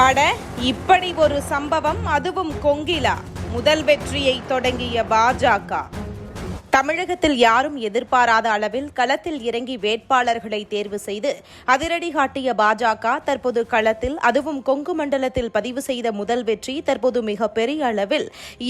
அட இப்படி ஒரு சம்பவம் அதுவும் கொங்கிலா. முதல் வெற்றியை தொடங்கிய பாஜக. தமிழகத்தில் யாரும் எதிர்பாராத அளவில் களத்தில் இறங்கி வேட்பாளர்களை தேர்வு செய்து அதிரடி காட்டிய பாஜக தற்போது களத்தில் அதுவும் கொங்கு மண்டலத்தில் பதிவு செய்த முதல் வெற்றி தற்போது மிகப்பெரிய அளவில்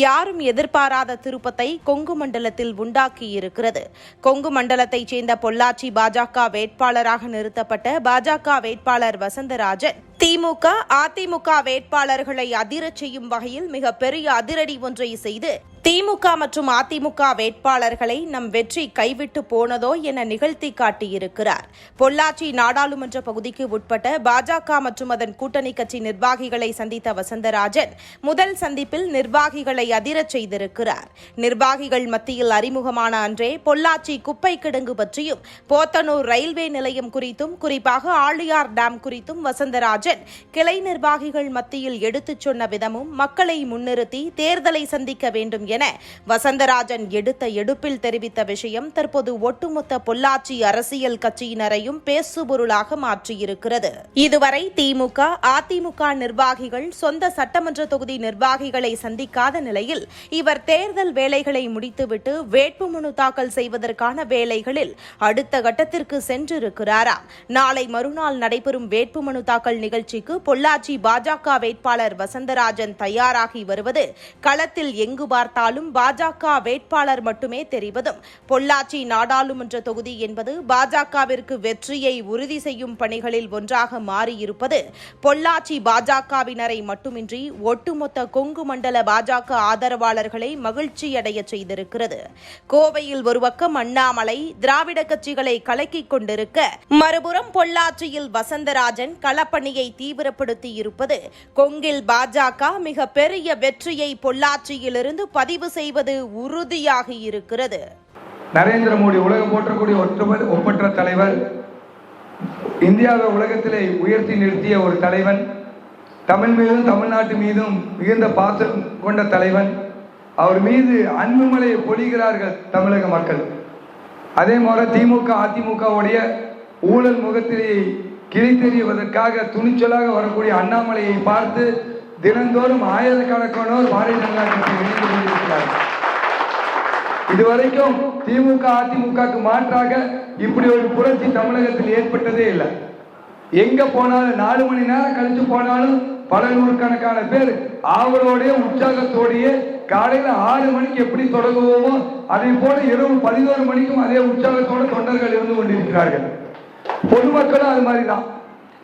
யாரும் எதிர்பாராத திருப்பத்தை கொங்கு மண்டலத்தில் உண்டாக்கியிருக்கிறது. கொங்கு மண்டலத்தைச் சேர்ந்த பொள்ளாச்சி பாஜக வேட்பாளராக நிறுத்தப்பட்ட பாஜக வேட்பாளர் வசந்தராஜன் திமுக அதிமுக வேட்பாளர்களை அதிரச் செய்யும் வகையில் மிக பெரிய அதிரடி ஒன்றை செய்து திமுக மற்றும் அதிமுக வேட்பாளர்களை நம் வெற்றி கைவிட்டு போனதோ என நிகழ்த்தி காட்டியிருக்கிறார். பொள்ளாச்சி நாடாளுமன்ற பகுதிக்கு உட்பட்ட பாஜக மற்றும் அதன் கூட்டணி கட்சி நிர்வாகிகளை சந்தித்த வசந்தராஜன் முதல் சந்திப்பில் நிர்வாகிகளை அதிரச் செய்திருக்கிறார். நிர்வாகிகள் மத்தியில் அறிமுகமான அன்றே பொள்ளாச்சி குப்பை கிடங்கு பற்றியும் போத்தனூர் ரயில்வே நிலையம் குறித்தும் குறிப்பாக ஆழியார் டேம் குறித்தும் வசந்தராஜன் கிளை நிர்வாகிகள் மத்தியில் எடுத்துச் சொன்ன விதமும் மக்களை முன்னிறுத்தி தேர்தலை சந்திக்க வேண்டும் என வசந்தராஜன் எடுத்த எடுப்பில் தெரிவித்த விஷயம் தற்போது ஒட்டுமொத்த பொள்ளாச்சி அரசியல் கட்சியினரையும் பேசுபொருளாக மாற்றியிருக்கிறது. இதுவரை திமுக அதிமுக நிர்வாகிகள் சொந்த சட்டமன்ற தொகுதி நிர்வாகிகளை சந்திக்காத நிலையில் இவர் தேர்தல் வேலைகளை முடித்துவிட்டு வேட்புமனு தாக்கல் செய்வதற்கான வேலைகளில் அடுத்த கட்டத்திற்கு சென்றிருக்கிறாராம் நாளை மறுநாள் நடைபெறும் வேட்புமனு தாக்கல் நிகழ்ச்சி நிகழ்ச்சிக்கு பொள்ளாச்சி பாஜக வேட்பாளர் வசந்தராஜன் தயாராகி வருவது களத்தில் எங்கு பார்த்தாலும் பாஜக வேட்பாளர் மட்டுமே தெரிவதும். பொள்ளாச்சி நாடாளுமன்ற தொகுதி என்பது பாஜகவிற்கு வெற்றியை உறுதி செய்யும் பணிகளில் ஒன்றாக மாறியிருப்பது பொள்ளாச்சி பாஜகவினரை மட்டுமின்றி ஒட்டுமொத்த கொங்கு மண்டல பாஜக ஆதரவாளர்களை மகிழ்ச்சியடைய செய்திருக்கிறது. கோவையில் ஒரு பக்கம் அண்ணாமலை திராவிட கட்சிகளை கலக்கிக் கொண்டிருக்க மறுபுறம் பொள்ளாச்சியில் வசந்தராஜன் களப்பணியை தீவிரப்படுத்தி இருப்பது கொங்கில் பாஜக மிக பெரிய வெற்றியை பொள்ளாச்சியிலிருந்து பதிவு செய்வது உறுதியாகி இருக்கிறது. நரேந்திர மோடி உலகம் போற்றக்கூடிய ஒற்றுமை ஒப்பற்ற தலைவர். இந்தியாவை உலகத்திலே உயர்த்தி நிறுத்திய ஒரு தலைவன். தமிழ் மீதும் தமிழ்நாட்டு மீதும் மிகுந்த பாசம் கொண்ட தலைவன். அவர் மீது அன்புமலையை பொழிகிறார்கள் தமிழக மக்கள். அதே போல திமுக அதிமுகவுடைய ஊழல் முகத்திலே கிழித்தெறிவதற்காக துணிச்சலாக வரக்கூடிய அண்ணாமலையை பார்த்து தினந்தோறும் ஆயிரக்கணக்கானோர் பாரதிய ஜனதா கட்சியில் இணைந்து கொண்டிருக்கிறார்கள் இதுவரைக்கும் திமுக அதிமுகக்கு மாற்றாக இப்படி ஒரு புரட்சி தமிழகத்தில் ஏற்பட்டதே இல்லை. எங்க போனாலும் நாலு மணி நேரம் கழிச்சு போனாலும் பல நூறுக்கணக்கான பேர் ஆவலோடைய உற்சாகத்தோடையே காலையில ஆறு மணிக்கு எப்படி தொடங்குவோமோ அதே போல இரவு பதினோரு மணிக்கும் அதே உற்சாகத்தோட தொண்டர்கள் இருந்து கொண்டிருக்கிறார்கள். பொதுமக்களும் அது மாதிரி தான்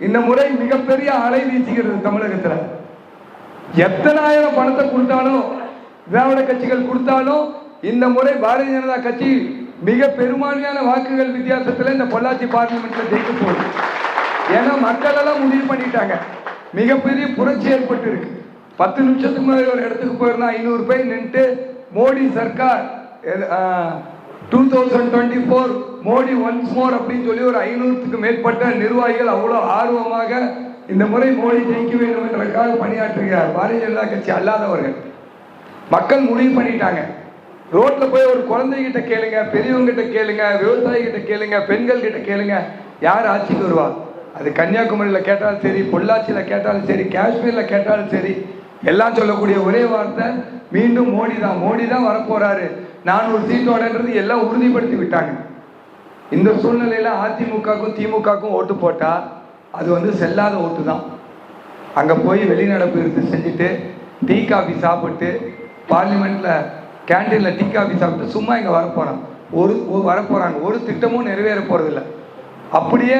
இந்த முறை மிகப்பெரிய அலை வீசுகிறது தமிழகத்தில். எத்தனாயிரம் பணத்தை கொடுத்தாலும் திராவிட கட்சிகள் கொடுத்தாலும் இந்த முறை பாரதிய ஜனதா கட்சி மிக பெரும்பான்மையான வாக்குகள் வித்தியாசத்தில் இந்த பொள்ளாச்சி பார்லிமெண்ட்ல ஜெயிக்க போகுது. ஏன்னா மக்கள் எல்லாம் முடிவு பண்ணிட்டாங்க. மிகப்பெரிய புரட்சி ஏற்பட்டு இருக்கு பத்து நிமிஷத்துக்கு முன்னாடி ஒரு இடத்துக்கு போயிருந்தா ஐநூறு பேர் நின்றுட்டு Modi Sarkar two thousand twenty four Modi once more அப்படின்னு சொல்லி ஒரு ஐநூறுக்கு மேற்பட்ட நிர்வாகிகள் அவ்வளோ ஆர்வமாக இந்த முறை மோடி ஜெயிக்க வேண்டும் என்றதற்காக பணியாற்றுகிறார். பாரதிய ஜனதா கட்சி அல்லாதவர்கள். மக்கள் முடிவு பண்ணிட்டாங்க. ரோட்ல போய் ஒரு குழந்தைகிட்ட கேளுங்க பெரியவங்கிட்ட கேளுங்க விவசாயிகிட்ட கேளுங்க பெண்கள் கிட்ட கேளுங்க. யார் ஆட்சிக்கு வருவா? அது கன்னியாகுமரியில் கேட்டாலும் சரி பொள்ளாச்சியில் கேட்டாலும் சரி காஷ்மீரில் கேட்டாலும் சரி எல்லாம் சொல்லக்கூடிய ஒரே வார்த்தை மீண்டும் மோடி தான். மோடி தான் வரப்போறாரு. நான் ஒரு சீட்டோடன்றது எல்லாம் உறுதிப்படுத்தி விட்டாங்க. இந்த சூழ்நிலையில அதிமுகக்கும் திமுகக்கும் ஓட்டு போட்டா அது வந்து செல்லாத ஓட்டு தான் அங்க போய் வெளிநடப்பு இருந்து செஞ்சுட்டு டீ காஃபி சாப்பிட்டு பார்லிமெண்ட்ல கேண்டீன்ல டீ காஃபி சாப்பிட்டு சும்மா இங்க வரப்போறான் ஒரு ஒரு- வரப்போறாங்க. ஒரு திட்டமும் நிறைவேற போகிறதில்ல அப்படியே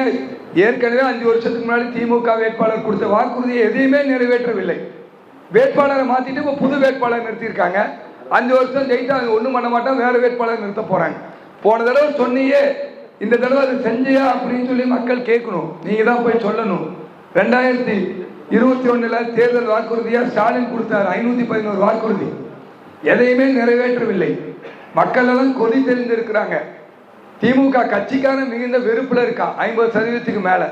ஏற்கனவே அஞ்சு வருஷத்துக்கு முன்னாடி திமுக வேட்பாளர் கொடுத்த வாக்குறுதியை எதையுமே நிறைவேற்றவில்லை. வேட்பாளரை மாத்திட்டு இப்போ புது வேட்பாளர் நிறுத்தியிருக்காங்க. அஞ்சு வருஷம் ஜெயிச்சாங்க ஒன்றும் பண்ண மாட்டோம் வேற வேட்பாளர் நிறுத்த போகிறாங்க போன தடவை சொன்னியே இந்த தடவை அது செஞ்சியா அப்படின்னு சொல்லி மக்கள் கேட்கணும். நீங்கள் தான் போய் சொல்லணும். ரெண்டாயிரத்தி இருபத்தி ஒன்றில் தேர்தல் வாக்குறுதியாக ஸ்டாலின் கொடுத்தார் ஐநூற்றி பதினோரு வாக்குறுதி. எதையுமே நிறைவேற்றவில்லை. மக்கள் எல்லாம் கொதி தெரிந்திருக்கிறாங்க திமுக கட்சிக்கான மிகுந்த வெறுப்பில் இருக்கா? ஐம்பது சதவீதத்துக்கு மேலே.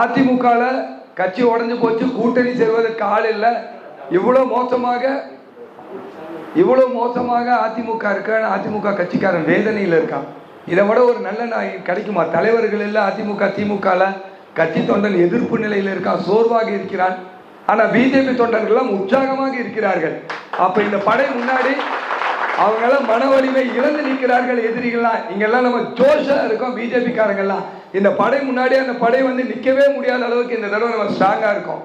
அதிமுகவில் கட்சி உடஞ்சி போச்சு கூட்டணி செய்வதற்கு ஆள் இல்லை. இவ்வளோ மோசமாக இவ்வளோ மோசமாக அதிமுக இருக்கான்னு அதிமுக கட்சிக்காரன் வேதனையில் இருக்கான். இதை விட ஒரு நல்ல நாய் கிடைக்குமா? தலைவர்கள் எல்லாம் அதிமுக திமுகவில் கட்சி தொண்டன் எதிர்ப்பு நிலையில் இருக்கான் சோர்வாக இருக்கிறான். ஆனால் பிஜேபி தொண்டர்கள்லாம் உற்சாகமாக இருக்கிறார்கள். அப்போ இந்த படை முன்னாடி அவங்கெல்லாம் மன வலிமை இழந்து நிற்கிறார்கள் எதிரிகள்லாம். இங்கெல்லாம் நம்ம ஜோஷாக இருக்கோம் பிஜேபிக்காரங்கள்லாம் இந்த படை முன்னாடி அந்த படை வந்து நிற்கவே முடியாத அளவுக்கு இந்த தடவை நம்ம ஸ்ட்ராங்காக இருக்கோம்.